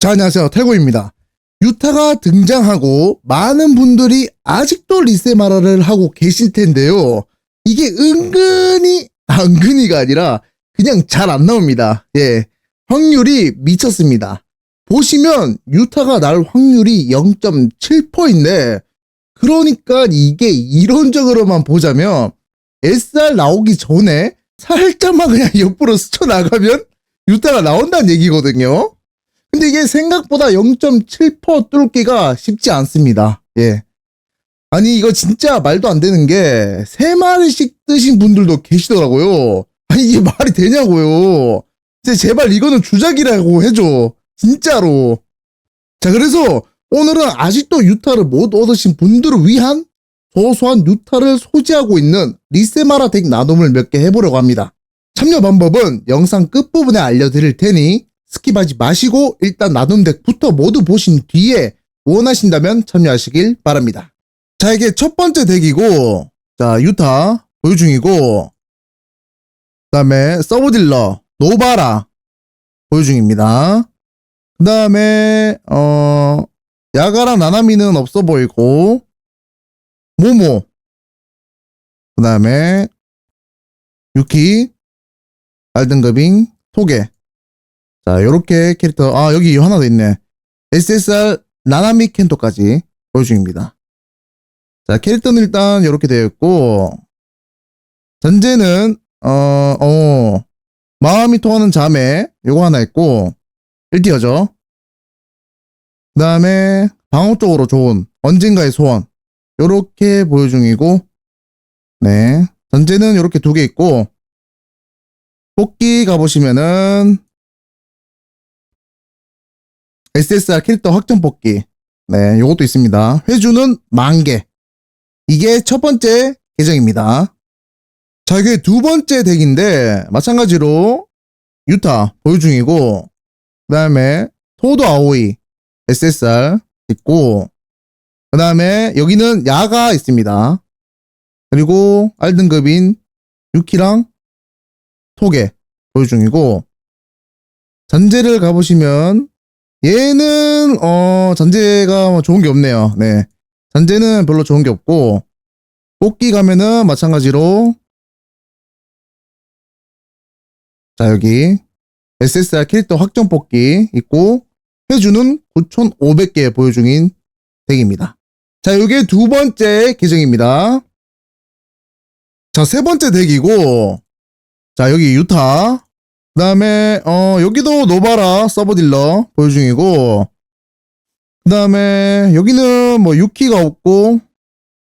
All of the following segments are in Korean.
자, 안녕하세요. 탈고입니다. 유타가 등장하고 많은 분들이 아직도 리세마라를 하고 계실 텐데요. 이게 은근히, 아, 은근히가 아니라 그냥 잘 안 나옵니다. 예. 확률이 미쳤습니다. 보시면 유타가 날 확률이 0.7%인데, 그러니까 이게 이론적으로만 보자면, SR 나오기 전에 살짝만 그냥 옆으로 스쳐 나가면 유타가 나온다는 얘기거든요. 근데 이게 생각보다 0.7% 뚫기가 쉽지 않습니다. 예. 아니, 이거 진짜 말도 안 되는 게, 세 마리씩 뜨신 분들도 계시더라고요. 아니, 이게 말이 되냐고요. 진짜 제발 이거는 주작이라고 해줘. 진짜로. 자, 그래서 오늘은 아직도 유타를 못 얻으신 분들을 위한 소소한 유타를 소지하고 있는 리세마라 덱 나눔을 몇 개 해보려고 합니다. 참여 방법은 영상 끝부분에 알려드릴 테니 스킵하지 마시고 일단 나눔 덱부터 모두 보신 뒤에 원하신다면 참여하시길 바랍니다. 자, 이게 첫 번째 덱이고, 자, 유타 보유 중이고, 그 다음에 서브딜러, 노바라 보유 중입니다. 그 다음에, 어, 야가라 나나미는 없어 보이고, 모모, 그 다음에, 유키, 알든거빙, 토게, 자, 요렇게 캐릭터, 아, 여기 하나 더 있네. SSR 나나미 켄토까지 보유 중입니다. 자, 캐릭터는 일단 요렇게 되어 있고, 전제는, 어, 어, 마음이 통하는 자매, 요거 하나 있고, 1티어죠. 그 다음에, 방어 쪽으로 좋은, 언젠가의 소원, 요렇게 보유 중이고, 네. 전제는 요렇게 두 개 있고, 뽑기 가보시면은, SSR 캐릭터 확정 뽑기. 네, 요것도 있습니다. 회주는 만 개. 이게 첫 번째 계정입니다. 자, 이게 두 번째 덱인데, 마찬가지로 유타 보유 중이고, 그 다음에 토도 아오이 SSR 있고, 그 다음에 여기는 야가 있습니다. 그리고 알등급인 유키랑 토게 보유 중이고, 전제를 가보시면 얘는 어 전제가 뭐 좋은 게 없네요. 네. 전제는 별로 좋은 게 없고 뽑기 가면은 마찬가지로 자 여기 SSR 캐릭터 확정 뽑기 있고 회주는 9,500개 보유 중인 덱입니다. 자 이게 두 번째 계정입니다. 자 세 번째 덱이고 자 여기 유타 그 다음에 어 여기도 노바라 서버 딜러 보유 중이고 그 다음에 여기는 뭐 유키가 없고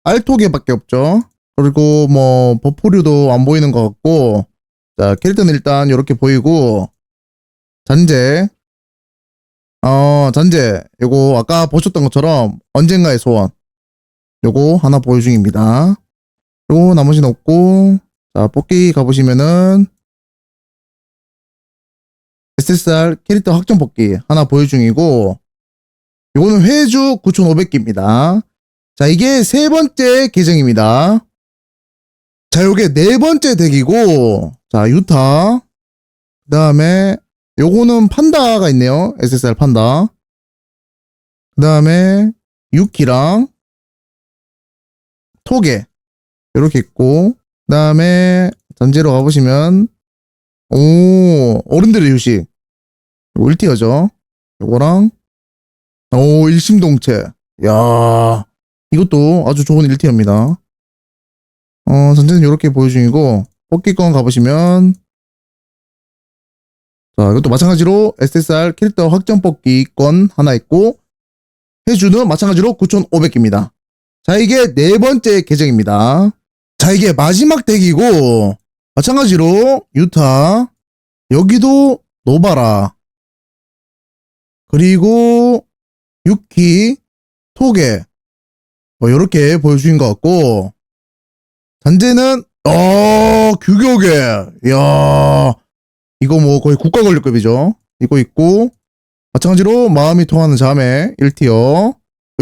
알토게밖에 없죠. 그리고 뭐 버포류도 안 보이는 것 같고 자 캐릭터는 일단 이렇게 보이고 잔재. 어 잔재. 요거 아까 보셨던 것처럼 언젠가의 소원. 요거 하나 보유 중입니다. 그리고 나머지는 없고 자 뽑기 가보시면은 SSR 캐릭터 확정 뽑기 하나 보유 중이고 이거는 회주 9,500개입니다. 자 이게 세 번째 계정입니다. 자 요게 네 번째 덱이고 자 유타 그 다음에 요거는 판다가 있네요. SSR 판다 그 다음에 유키랑 토게 이렇게 있고 그 다음에 전제로 가보시면 오, 어른들의 휴식. 요거 1티어죠. 요거랑, 오, 일심동체. 야 이것도 아주 좋은 1티어입니다. 어, 전체는 이렇게 보여 중이고, 뽑기권 가보시면, 자, 이것도 마찬가지로 SSR 캐릭터 확정 뽑기권 하나 있고, 해주는 마찬가지로 9,500개입니다. 자, 이게 네 번째 계정입니다. 자, 이게 마지막 덱이고, 마찬가지로 유타 여기도 노바라 그리고 유키 토게 뭐 이렇게 보여주신 것 같고 단제는 어 규격에 야 이거 뭐 거의 국가 권력급이죠. 이거 있고 마찬가지로 마음이 통하는 자매 1티어.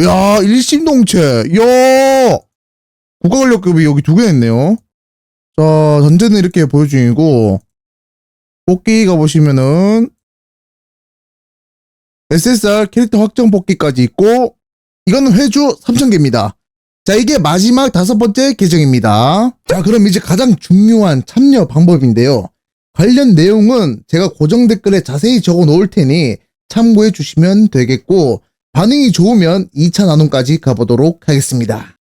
야 일심동체 야 국가 권력급이 여기 두 개 있네요 자, 전제는 이렇게 보여 중이고, 뽑기 가 보시면은, SSR 캐릭터 확정 뽑기까지 있고 이거는 회주 3,000개입니다. 자, 이게 마지막 다섯 번째 계정입니다. 자, 그럼 이제 가장 중요한 참여 방법인데요. 관련 내용은 제가 고정 댓글에 자세히 적어 놓을 테니 참고해 주시면 되겠고 반응이 좋으면 2차 나눔까지 가보도록 하겠습니다.